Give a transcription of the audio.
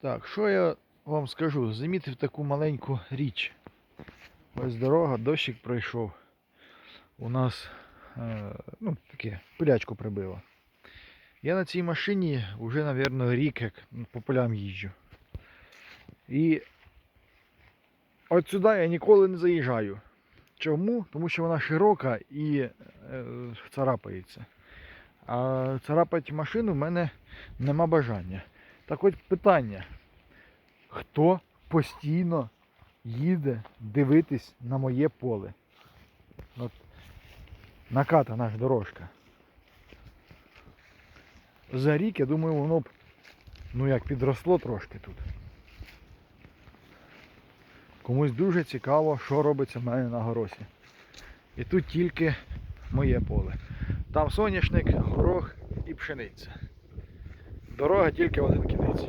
Так, що я вам скажу? Замітив таку маленьку річ. Ось дорога, дощик пройшов. У нас е, ну, таке, пилячку прибило. Я на цій машині вже, мабуть, рік як по полям їжджу. І от сюди я ніколи не заїжджаю. Чому? Тому що вона широка і е, царапається. А царапати машину в мене нема бажання. Так от питання. Хто постійно їде дивитись на моє поле? От накатана ж дорожка. За рік, я думаю, воно б ну як підросло трошки тут. Комусь дуже цікаво, що робиться в мене на горосі. І тут тільки моє поле. Там соняшник, горох і пшениця. Дорога тільки в один кінець.